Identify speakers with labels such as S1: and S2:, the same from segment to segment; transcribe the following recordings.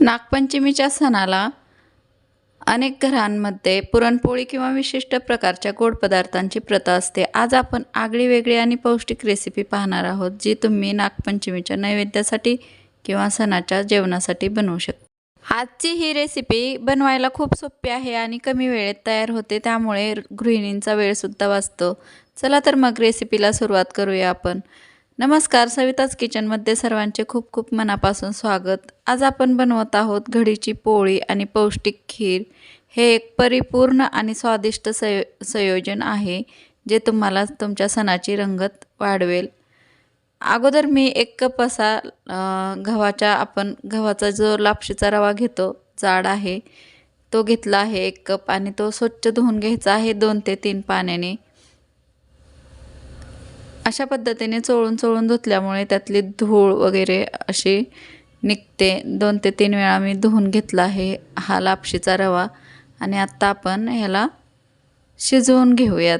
S1: नागपंचमीच्या सणाला अनेक घरांमध्ये पुरणपोळी किंवा विशिष्ट प्रकारच्या गोड पदार्थांची प्रथा असते. आज आपण आगळी वेगळी आणि पौष्टिक रेसिपी पाहणार आहोत जी तुम्ही नागपंचमीच्या नैवेद्यासाठी किंवा सणाच्या जेवणासाठी बनवू शकता. आजची ही रेसिपी बनवायला खूप सोपी आहे आणि कमी वेळेत तयार होते त्यामुळे गृहिणींचा वेळसुद्धा वाचतो. चला तर मग रेसिपीला सुरुवात करूया आपण. नमस्कार सविताच किचनमध्ये सर्वांचे खूप खूप मनापासून स्वागत. आज आपण बनवत आहोत घडीची पोळी आणि पौष्टिक खीर. हे एक परिपूर्ण आणि स्वादिष्ट सय संयोजन आहे जे तुम्हाला तुमच्या सणाची रंगत वाढवेल. अगोदर मी एक कप असा गव्हाच्या आपण गव्हाचा जो लापशीचा रवा घेतो जाड आहे तो घेतला आहे एक कप आणि तो स्वच्छ धुवून घ्यायचा आहे दोन ते तीन पाण्याने. अशा पद्धतीने चोळून चोळून धुतल्यामुळे त्यातली धूळ वगैरे अशी निघते. दोन ते तीन वेळा मी धुवून घेतला आहे हा लापशीचा रवा. आणि आत्ता आपण ह्याला शिजवून घेऊयात.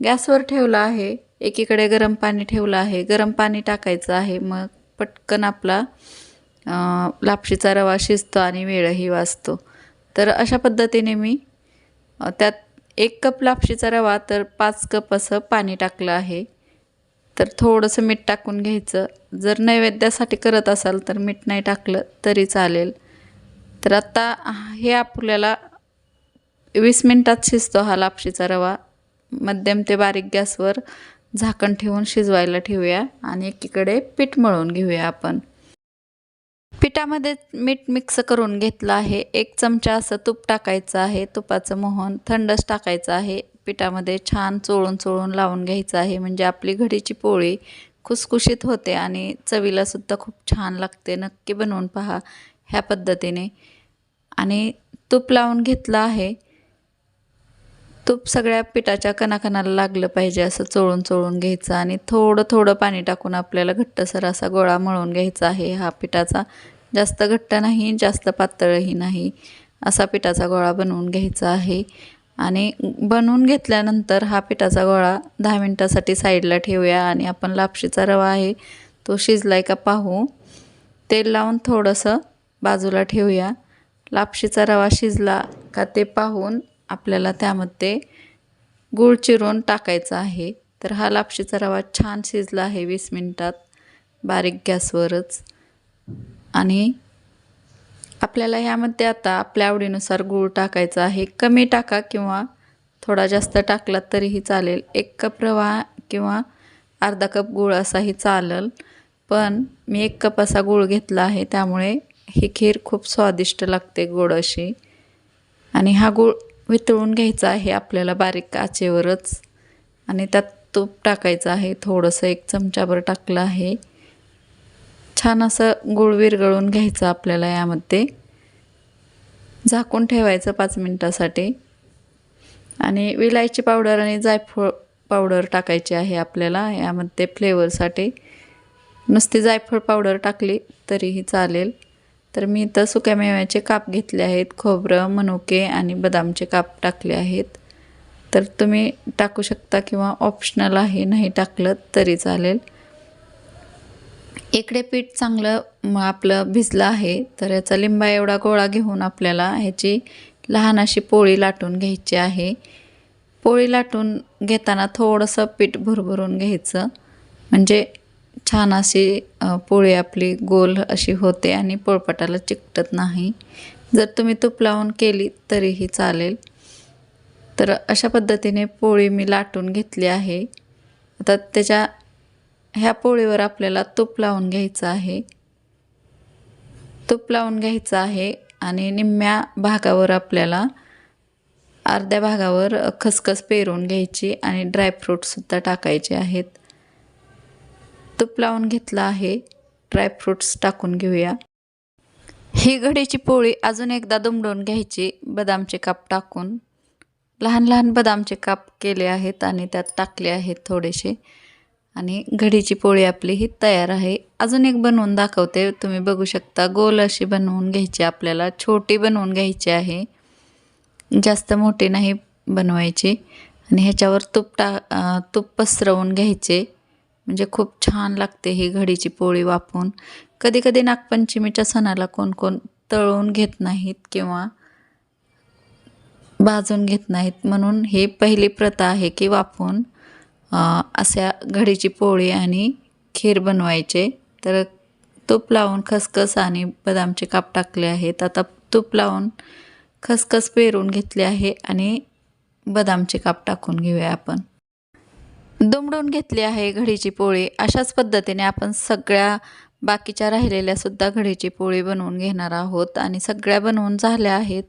S1: गॅसवर ठेवला आहे. एकीकडे गरम पाणी ठेवलं आहे. गरम पाणी टाकायचं आहे. मग पटकन आपला लापशीचा रवा शिजतो आणि वेळही वाचतो. तर अशा पद्धतीने मी त्यात एक कप लापशीचा रवा तर पाच कप असं पाणी टाकलं आहे. तर थोडंसं मीठ टाकून घ्यायचं. जर नैवेद्यासाठी करत असाल तर मीठ नाही टाकलं तरी चालेल. तर आत्ता हे आपल्याला वीस मिनटात शिजतो हा लापशीचा रवा. मध्यम ते बारीक गॅसवर झाकण ठेवून शिजवायला ठेवूया आणि एकीकडे पीठ मळून घेऊया आपण. पिठामध्ये मीठ मिक्स करून घेतलं आहे. एक चमचा असं तूप टाकायचं आहे. तुपाचं मोहन थंडच टाकायचं आहे. पिठामध्ये छान चोळून चोळून लावून घ्यायचं आहे. म्हणजे आपली घडीची पोळी खुसखुशीत होते आणि चवीलासुद्धा खूप छान लागते. नक्की बनवून पहा ह्या पद्धतीने. आणि तूप लावून घेतलं आहे. तूप सगळ्या पिठाच्या कणाकणाला लागलं पाहिजे असं चोळून चोळून घ्यायचं आणि थोडं थोडं पाणी टाकून आपल्याला घट्टसर असा गोळा मळून घ्यायचा आहे हा पिठाचा. जास्त घट्ट नाही जास्त पातळही नाही. असा पिठाचा गोळा बनवून घ्यायचा आहे. आणि बनवून घेतल्यानंतर हा पिठाचा गोळा दहा मिनटासाठी साईडला ठेवूया आणि आपण लापशीचा रवा आहे तो शिजलाय का पाहू. तेल लावून थोडंसं बाजूला ठेवूया. लापशीचा रवा शिजला का ते पाहून आपल्याला त्यामध्ये गूळ चिरून टाकायचा आहे. तर हा लापशीचा रवा छान शिजला आहे वीस मिनटात. बारीक गॅसवरच. आणि आपल्याला ह्यामध्ये आता आपल्या आवडीनुसार गूळ टाकायचा आहे. कमी टाका किंवा थोडा जास्त टाकला तरीही चालेल. एक कप रवा किंवा अर्धा कप गूळ असाही चालेल. पण मी एक कप असा गूळ घेतला आहे. त्यामुळे ही खीर खूप स्वादिष्ट लागते गोड अशी. आणि हा गूळ वितळून घ्यायचा आहे आपल्याला बारीक काचेवरच आणि त्यात तूप टाकायचं आहे. थोडंसं एक चमचाभर टाकलं आहे. छान असं गुळ विरगळून घ्यायचं आपल्याला यामध्ये. झाकून ठेवायचं पाच मिनटासाठी. आणि विलायची पावडर आणि जायफळ पावडर टाकायची आहे आपल्याला यामध्ये फ्लेवरसाठी. नुसती जायफळ पावडर टाकली तरीही चालेल. तर मी इथं सुक्या मेव्याचे काप घेतले आहेत खोबरं मनुके आणि बदामचे काप टाकले आहेत. तर तुम्ही टाकू शकता किंवा ऑप्शनल आहे नाही टाकलं तरी चालेल. इकडे पीठ चांगलं आपलं भिजलं आहे तर याचा लिंबा एवढा गोळा घेऊन आपल्याला ह्याची लहान अशी पोळी लाटून घ्यायची आहे. पोळी लाटून घेताना थोडंसं पीठ भरभरून घ्यायचं. म्हणजे छान अशी पोळी आपली गोल अशी होते आणि पोळपाटाला चिकटत नाही. जर तुम्ही तूप लावून केली तरीही चालेल. तर अशा पद्धतीने पोळी मी लाटून घेतली आहे. आता त्याच्या ह्या पोळीवर आपल्याला तूप लावून घ्यायचं आहे. तूप लावून घ्यायचं आहे आणि निम्म्या भागावर आपल्याला अर्ध्या भागावर खसखस पेरून घ्यायची आणि ड्रायफ्रूटसुद्धा टाकायचे आहेत. तूप लावून घेतलं आहे. ड्रायफ्रूट्स टाकून घेऊया. ही घडीची पोळी अजून एकदा दुमडून घ्यायची. बदामचे काप टाकून. लहान लहान बदामचे काप केले आहेत आणि त्यात टाकले आहेत थोडेसे. आणि घडीची पोळी आपली ही तयार आहे. अजून एक बनवून दाखवते. तुम्ही बघू शकता गोल अशी बनवून घ्यायची आपल्याला. छोटी बनवून घ्यायची आहे. जास्त मोठी नाही बनवायची. आणि ह्याच्यावर तूप टा तूप पसरवून घ्यायचे. म्हणजे खूप छान लागते ही घडीची पोळी वापून. कधी कधी नागपंचमीच्या सणाला कोण कोण तळून घेत नाहीत किंवा भाजून घेत नाहीत. म्हणून ही पहिली प्रथा आहे की वापून अशा घडीची पोळी आणि खीर बनवायचे. तर तूप लावून खसखस आणि बदामचे काप टाकले आहेत. आता तूप लावून खसखस पेरून घेतली आहे आणि बदामचे काप टाकून घेऊया आपण. दुमडून घेतली आहे घडीची पोळी. अशाच पद्धतीने आपण सगळ्या बाकीच्या राहिलेल्या सुद्धा घडीची पोळी बनवून घेणार आहोत. आणि सगळ्या बनवून झाल्या आहेत.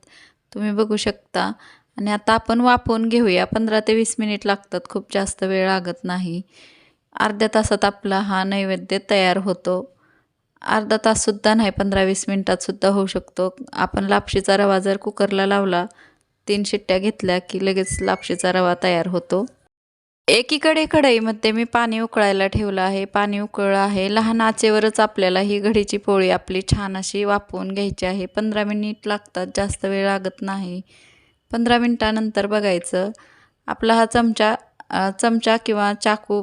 S1: तुम्ही बघू शकता आणि आता आपण वापरून घेऊया. पंधरा ते वीस मिनिट लागतात. खूप जास्त वेळ लागत नाही. अर्ध्या तासात आपला हा नैवेद्य तयार होतो. अर्धा ताससुद्धा नाही पंधरा वीस मिनटातसुद्धा होऊ शकतो. आपण लापशीचा रवा जर कुकरला लावला तीन शिट्ट्या घेतल्या की लगेच लापशीचा रवा तयार होतो. एकीकडे कढईमध्ये मी पाणी उकळायला ठेवलं आहे. पाणी उकळलं आहे. लहान आचेवरच आपल्याला ही घडीची पोळी आपली छान अशी वाफवून घ्यायची आहे. पंधरा मिनिट लागतात. जास्त वेळ लागत नाही. पंधरा मिनटानंतर बघायचं. आपला हा चमचा चमचा किंवा चाकू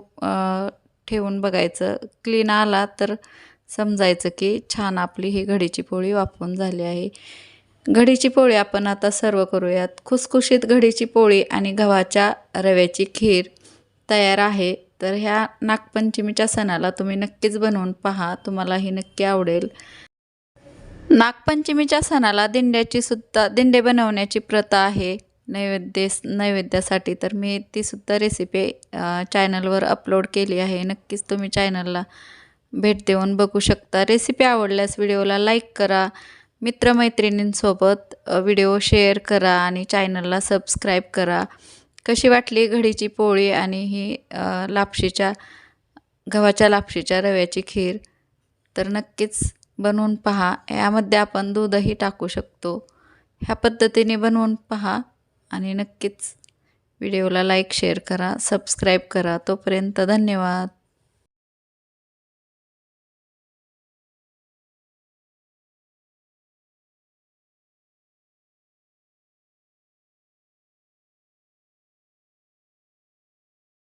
S1: ठेवून बघायचं. क्लीन आला तर समजायचं की छान आपली ही घडीची पोळी वापरून झाली आहे. घडीची पोळी आपण आता सर्व करूयात. खुसखुशीत घडीची पोळी आणि गव्हाच्या रव्याची खीर तयार आहे. तर ह्या नागपंचमीच्या सणाला तुम्ही नक्कीच बनवून पहा. तुम्हाला ही नक्की आवडेल. नागपंचमीच्या सणाला दिंड्याची सुद्धा दिंडे बनवण्याची प्रथा आहे. नैवेद्य नैवेद्यासाठी तर मी ती सुद्धा रेसिपी चॅनलवर अपलोड केली आहे. नक्कीच तुम्ही चॅनलला भेट देऊन बघू शकता. रेसिपी आवडल्यास व्हिडिओला लाईक करा. मित्रमैत्रिणींसोबत व्हिडिओ शेअर करा आणि चॅनलला सबस्क्राईब करा. कशी वाटली घडीची पोळी आणि ही लापशीच्या गव्हाच्या लापशीच्या रव्याची खीर? तर नक्कीच बनवून पहा. यामध्ये आपण दूधही टाकू शकतो. ह्या पद्धतीने बनवून पहा आणि नक्कीच व्हिडिओला लाईक शेअर करा सबस्क्राईब करा. तोपर्यंत धन्यवाद.